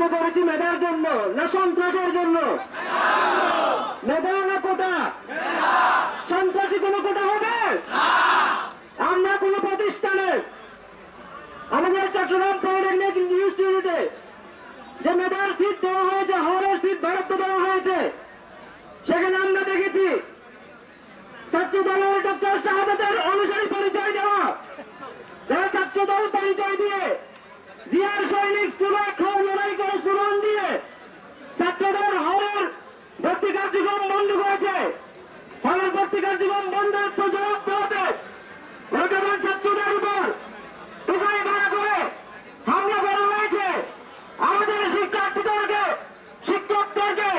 যুদ্ধ করেছি মেধার জন্য না সন্ত্রাসের জন্য। মেধা না কোটা? সন্ত্রাসী কোনো কোটা হবে আমরা কোন প্রতিষ্ঠানে আমাদের চট্টগ্রাম পলিটেকনিক ইনস্টিটিউটে যে মেধার সিট দেওয়া হয়েছে হলের সিট বরাদ্দ দেওয়া হয়েছে সেখানে আমরা দেখেছি ছাত্র দলের ডক্টর শাহাদাতের অনুসারী পরিচয় দেওয়া যারা ছাত্র দল পরিচয় দিয়ে জিয়ার সৈনিক স্কুলে খাও লড়াই করে স্লোগান দিয়ে ছাত্রদের হলের ভর্তি কার্যক্রম বন্ধ করেছে কার্যক্রম বন্ধের হয়েছে। আমাদের শিক্ষার্থীদেরকে শিক্ষকদেরকে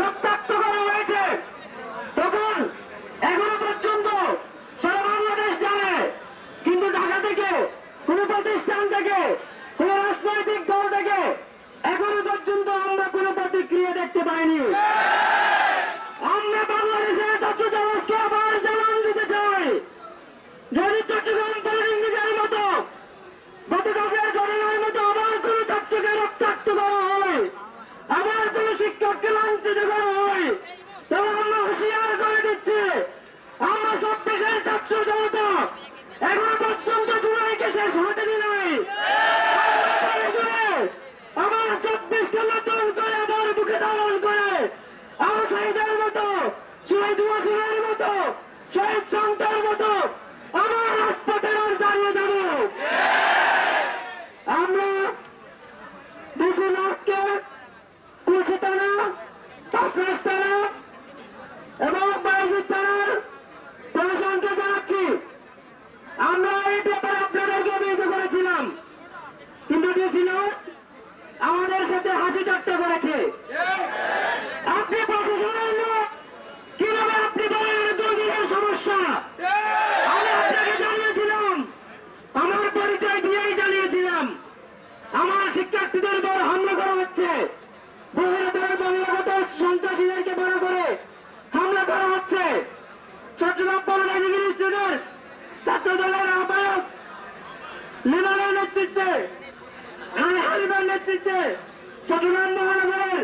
রক্তাক্ত করা হয়েছে। তখন এখনও পর্যন্ত সারা বাংলাদেশ জানে, কিন্তু ঢাকা থেকে, কোন প্রতিষ্ঠান থেকে কোন রাজনৈতিক দল থেকে এখনও পর্যন্ত আমরা কোন প্রতিক্রিয়া দেখতে পাইনি আমরা বাংলাদেশের ছাত্র সমাজকে আবার জানান দিতে চাই যদি চট্টগ্রাম পলিটেকনিকের মতো গতকালের ঘটনার মতো আবার কোন ছাত্রকে রক্তাক্ত করা হয় আবার কোন শিক্ষককে লাঞ্ছিত করা হয় তবে আমরা হুঁশিয়ার করে দিচ্ছি আমরা চব্বিশের ছাত্র জনতা এখনও পর্যন্ত জুলাইকে শেষ হতে নাই আবার চব্বিশকে নতুন করে আবার বুকে ধারণ করে আমার শহীদের মতো শহীদ ওয়াসিমের মতো সন্তার মতো আমি আপনাকে জানিয়েছিলাম, আমার পরিচয় দিয়েই জানিয়েছিলাম, আমার শিক্ষার্থীদের উপর হামলা করা হচ্ছে। বহিরাগত সন্ত্রাসীদেরকে বড় করে হামলা করা হচ্ছে। চট্টগ্রাম পলিটেকনিক ইনস্টিটিউটের ছাত্র দলের আহ্বায়ক লিমানের নেতৃত্বে আমি নেতৃত্বে, চট্টগ্রাম মহানগরের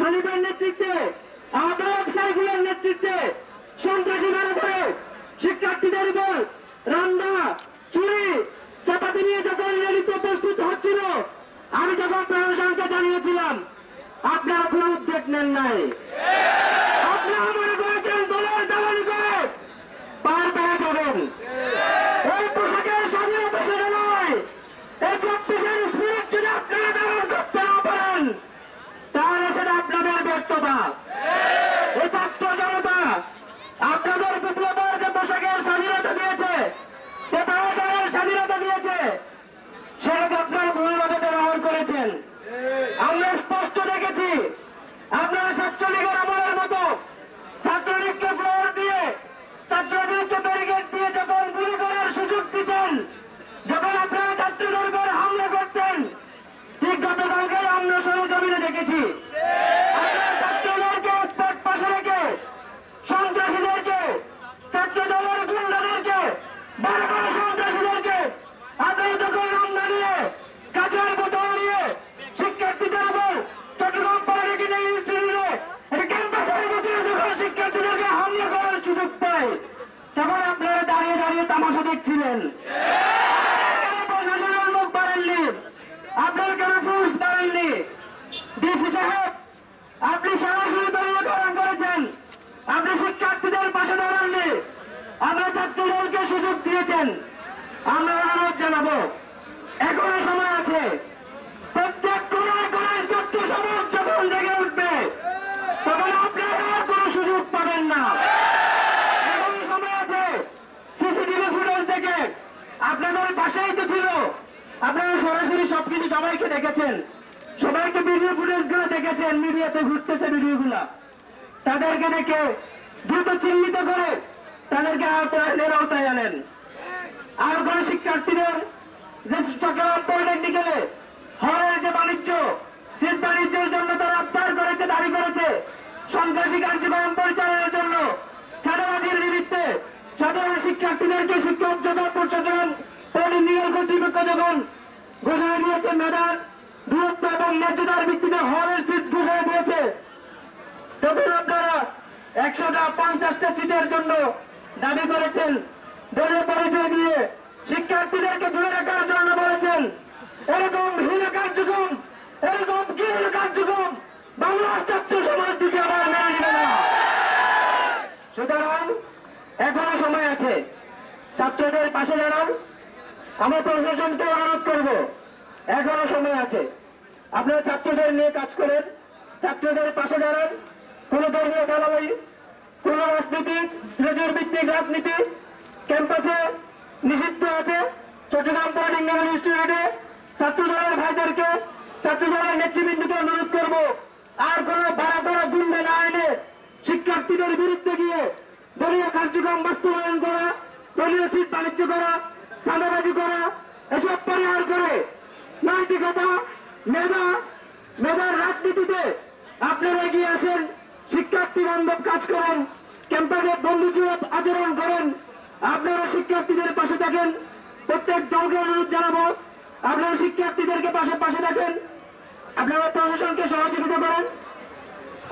হালিবার নেতৃত্বে, আহ্বায়ক সাইফুলের নেতৃত্বে সন্ত্রাসী করে শিক্ষার্থীদের উপর রান্না চুরি, চাপাতি নিয়ে যখন রেলিতে প্রস্তুত হচ্ছিল, আমি তখন প্রশাসনকে জানিয়েছিলাম, আপনারা কোনো উদ্যোগ নেন নাই আপনারা মনে করেছেন দলের দালালি করে পার পেয়ে যাবেন এই পোশাকের স্বাধীনতা সেটা নয় এই চব্বিশের স্পিরিট যদি আপনারা ধারণ করতে না পারেন তাহলে সেটা আপনাদের ব্যর্থতা এই ছাত্র জনতা আপনাদের দ্বিতীয়বার যে পোশাকের স্বাধীনতা দিয়েছে যে প্রশাসনের স্বাধীনতা দিয়েছে সেটাকে আপনারা ভুলভাবে ব্যবহার করেছেন আমরা স্পষ্ট দেখেছি আপনারা ছাত্রলীগের আমলের মতো ছাত্রলীগকে ফ্লোর দিয়ে, ছাত্রলীগকে ব্যারিকেড দিয়ে যখন গুলি করার সুযোগ দিতেন, যখন আপনারা ছাত্রদের উপর হামলা করতেন, ঠিক গতকালকে আমরা সরজমিনে দেখেছি আপনারা ছাত্রদেরকে স্পট পাশে রেখে সন্ত্রাসীদেরকে ছাত্র দলের গুন্ডাদেরকে বড় বড় সন্ত্রাসীদেরকে আপনারা যখন আমরা নিয়ে কাঁচার বোতল নিয়ে শিক্ষার্থীদের উপর চট্টগ্রাম পলিটেকনিক ইনস্টিটিউটে একটা ক্যাম্পাসের ভিতরে যখন শিক্ষার্থীদেরকে হামলা করার সুযোগ পায় তখন আপনারা দাঁড়িয়ে দাঁড়িয়ে ছিলেন আপনার কেন ফোর্স ডিসি সাহেব, আপনি সরাসরি দলীয়করণ করেছেন। আপনি শিক্ষার্থীদের পাশে দাঁড়াননি। আপনি ছাত্রদলকে সুযোগ দিয়েছেন। আমরা অনুরোধ জানাব। এখনও সময় আছে প্রত্যেক কোনায় কোনায় ছাত্র সমাজ যখন জেগে উঠবে তখন আপনারা আর কোনো সুযোগ পাবেন না এখনও সময় আছে সিসিটিভি ফুটেজ দেখে আপনাদের পাশেই তো ছিল আপনারা সরাসরি সবকিছু সবাইকে দেখেছেন। সবাইকে ভিডিও ফুটেজগুলো দেখেছেন, মিডিয়াতে ঘুরতেছে ভিডিও গুলা। তাদেরকে দেখে দ্রুত চিহ্নিত করে তাদেরকে আওতায় আওতায় আনেন। আর কোন শিক্ষার্থীদের যে চট্টগ্রাম পলিটেকনিকে হলের যে বাণিজ্য শীত বাণিজ্যের জন্য তারা আবদার করেছে, দাবি করেছে। সন্ত্রাসী কার্যক্রম পরিচালনার জন্য সাদাবাজির নিমিত্তে সাধারণ শিক্ষার্থীদেরকে শিক্ষক যোগান চট্টগ্রাম পলিটেকনিক্যাল কর্তৃপক্ষ যখন ঘোষণা দিয়েছে মেধার দূরত্ব এবং মর্যাদার ভিত্তিতে হলের সিট ঘোষণা দিয়েছে। তখন আপনারা একশোটা পঞ্চাশটা সিটের জন্য দাবি করেছেন। দলীয় পরিচয় দিয়ে শিক্ষার্থীদেরকে দূরে রাখার জন্য বলেছেন, এরকম হীন কার্যক্রম, এরকম ঘৃণ কার্যক্রম বাংলার ছাত্র সমাজ দিকে আমার মেনে নেবে না। সুতরাং এখনও সময় আছে। ছাত্রদের পাশে দাঁড়ান। আমরা প্রশাসনকে অনুরোধ করব। এখনও সময় আছে। আপনারা ছাত্রদের নিয়ে কাজ করেন, ছাত্রদের পাশে দাঁড়ান। কোন ধর্মীয় ঢালাবাই কোন রাজনীতি ত্রিজোর ভিত্তিক রাজনীতি ক্যাম্পাসে নিষিদ্ধ আছে। চট্টগ্রাম পলিটেকনিক ইনস্টিটিউটে ছাত্র দলের ভাইদেরকে ছাত্র দলের নেতৃবৃন্দকে অনুরোধ করব। আর কোন ভাড়া করা গুন্ডা না এনে শিক্ষার্থীদের বিরুদ্ধে গিয়ে দলীয় কার্যক্রম বাস্তবায়ন করা, দলীয় সিট বাণিজ্য করা চাঁদাবাজি করা, এসব পরিহার করে নৈতিকতা, মেধা, মেধার রাজনীতিতে আপনারা এগিয়ে আসেন, শিক্ষার্থী বান্ধব কাজ করেন ক্যাম্পাসে বন্ধুসুলভ আচরণ করেন, আপনারা শিক্ষার্থীদের পাশে থাকেন, প্রত্যেক দলকে অনুরোধ জানাব, আপনারা শিক্ষার্থীদেরকে পাশে পাশে থাকেন, আপনারা প্রশাসনকে সহযোগিতা করেন।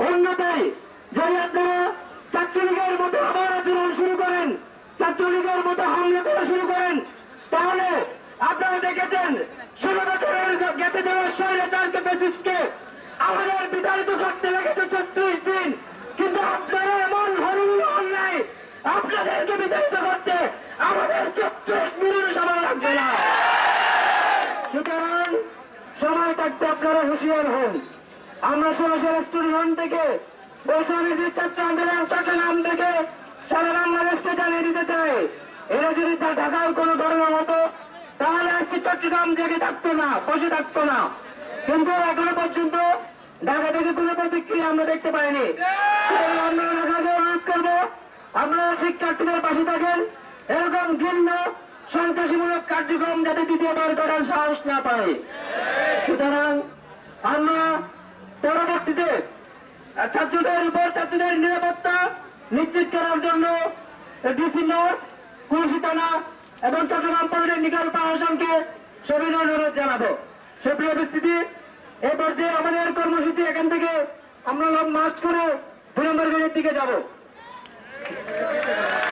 অন্যথায় যদি আপনারা ছাত্রলীগের মতো আবার আচরণ শুরু করেন, ছাত্রলীগের মতো হামলা করা শুরু করেন দেখেছেন ষোলো বছরের গেছে যাওয়া স্বৈরাচারকে ফেসিস্টকে আমাদের বিতাড়িত করতে লেগেছে ছত্রিশ দিন। কিন্তু আপনারা এমন হরিণ অন্যায় আপনাদেরকে বিতাড়িত করতে আমাদের ছত্রিশ মিনিট সময় লাগবে না। সুতরাং সময় থাকতে আপনারা হুঁশিয়ার হন। আমরা সরাসরি স্টুডিওন থেকে বৈষম্য ছাত্র আন্দোলন চট্টগ্রাম থেকে সারা বাংলাদেশকে জানিয়ে দিতে চাই। এরা যদি ঢাকার কোনো ঘটনা চট্টগ্রাম জেগে থাকতো না, বসে থাকতো না। কিন্তু এখনও পর্যন্ত ঢাকা থেকে কোনো প্রতিক্রিয়া আমরা দেখতে পাইনি। অনুরোধ করব, আপনারা শিক্ষার্থীদের পাশে থাকেন। এরকম ভিন্ন সন্ত্রাসীমূলক কার্যক্রম যাতে দ্বিতীয়বার করার সাহস না পায়। সুতরাং আমরা পরবর্তীতে ছাত্রদের উপর ছাত্রদের নিরাপত্তা নিশ্চিত করার জন্য ডিসি নোট কুলসি থানা এবং চট্টগ্রাম নিকাল প্রশাসনকে সবিন অনুরোধ জানাব। সুপ্রিয় উপস্থিতি এই পর্যায়ে আমাদের কর্মসূচি এখান থেকে আমরা লং মার্চ করে দুই নম্বর গেটের দিকে যাব।